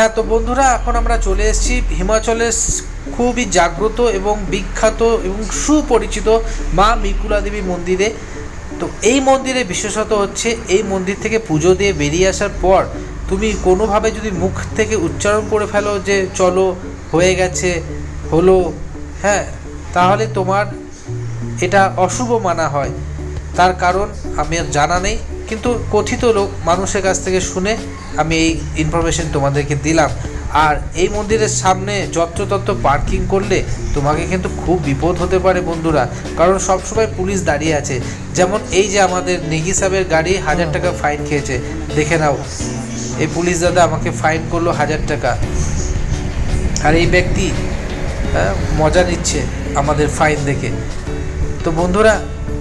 হ্যাঁ তো বন্ধুরা, এখন আমরা চলে এসেছি হিমাচলের খুবই জাগ্রত এবং বিখ্যাত এবং সুপরিচিত মা মিকুলা দেবী মন্দিরে। তো এই মন্দিরে বিশেষত হচ্ছে এই মন্দির থেকে পুজো দিয়ে বেরিয়ে আসার পর তুমি কোনোভাবে যদি মুখ থেকে উচ্চারণ করে ফেলো যে, চলো, হয়ে গেছে, হলো হ্যাঁ তাহলে তোমার এটা অশুভ মানা হয়। তার কারণ আমি আর জানা নেই। কিন্তু কথিত লোক মানুষের কাছ থেকে শুনে আমি এই ইনফরমেশন তোমাদেরকে দিলাম। আর এই মন্দিরের সামনে যত্রতত্র পার্কিং করলে তোমাকে কিন্তু খুব বিপদ হতে পারে বন্ধুরা। কারণ সবসময় পুলিশ দাঁড়িয়ে আছে। যেমন এই যে আমাদের নেগি সাহেবের গাড়ি হাজার টাকা ফাইন খেয়েছে। দেখে নাও এই পুলিশ দাদা আমাকে ফাইন করল হাজার টাকা। আর এই ব্যক্তি হ্যাঁ, মজা নিচ্ছে আমাদের ফাইন দেখে। তো বন্ধুরা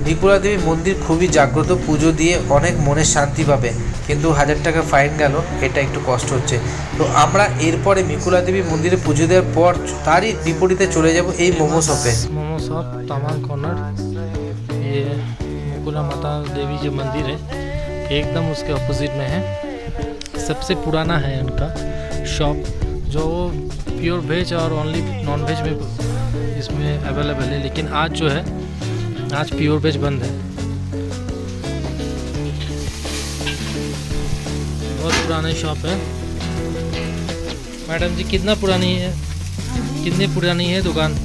নিকুলা দেবী মন্দির খুবই জাগ্রত পুজো দিয়ে অনেক মনের শান্তি পাবে কিন্তু হাজার টাকা ফাইন গেল এটা একটু কষ্ট হচ্ছে তো আমরা এরপরে মিকুলা দেবী মন্দিরে পুজো দেওয়ার পর তারই বিপরীতে চলে যাব এই মোমো শপে मोमो शॉप तामांग कॉर्नर ये मुकुला माता देवी जो मंदिर है एकदम उसके अपोजिट में है सबसे पुराना है उनका शॉप जो प्योर वेज और ओनली नॉन वेज में इसमें अवेलेबल है लेकिन आज जो है आज प्योर वेज बंद है। बहुत पुरानी शॉप है। मैडम जी कितना पुरानी है? कितनी पुरानी है दुकान? तो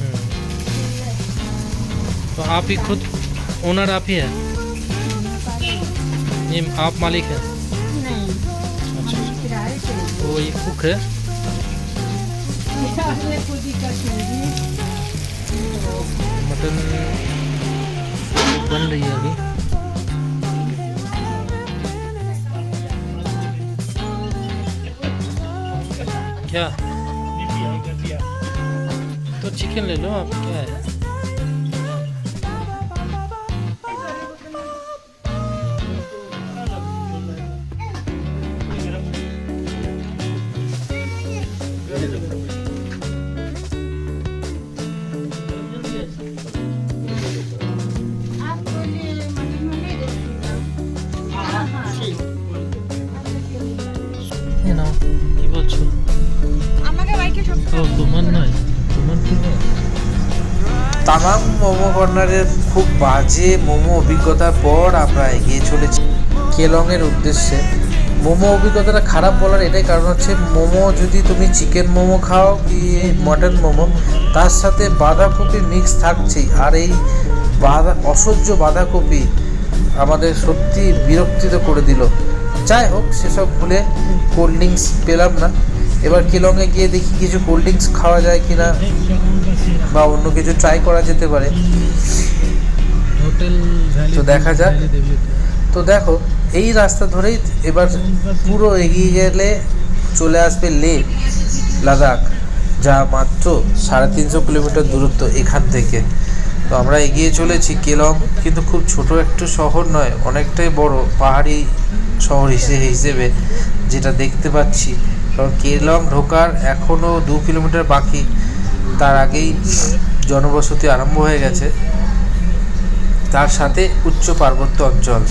हम्म। तो आप ही खुद ओनर आप ही है? ये आप मालिक है? नहीं। अच्छा। तो ये कुक है? मटन बन रही है अभी। क्या? तो चिकन ले लो आप क्या है? তামাম মোমো কর্নারের খুব বাজে মোমো অভিজ্ঞতার পর আমরা এগিয়ে চলেছি। কেলংয়ের উদ্দেশ্যে। মোমো অভিজ্ঞতাটা খারাপ বলার এটাই কারণ হচ্ছে, মোমো যদি তুমি চিকেন মোমো খাও কি মটন মোমো, তার সাথে বাঁধাকপি মিক্স থাকছেই। আর এই বাঁধা, অসহ্য বাঁধাকপি আমাদের সত্যি বিরক্তিত করে দিল। যাই হোক, সেসব ভুলে কোল্ড ড্রিঙ্কস পেলাম না। এবার কেলংয়ে গিয়ে দেখি কিছু কোল্ড ড্রিঙ্কস খাওয়া যায় কি না বা অন্য কিছু ট্রাই করা যেতে পারে। তো দেখা যাক। তো দেখো এই রাস্তা ধরেই এবার পুরো এগিয়ে গেলে চলে আসবে লে লাদাখ যা মাত্র সাড়ে তিনশো কিলোমিটার দূরত্ব এখান থেকে। তো আমরা এগিয়ে চলেছি কেলং কিন্তু খুব ছোট একটু শহর নয় অনেকটাই বড় পাহাড়ি শহর হিসেবে হিসেবে যেটা দেখতে পাচ্ছি। কারণ কেলং ঢোকার এখনও দু কিলোমিটার বাকি। তার আগেই জনবসতি আরম্ভ হয়ে গেছে। তার সাথে উচ্চ পার্বত্য অঞ্চল।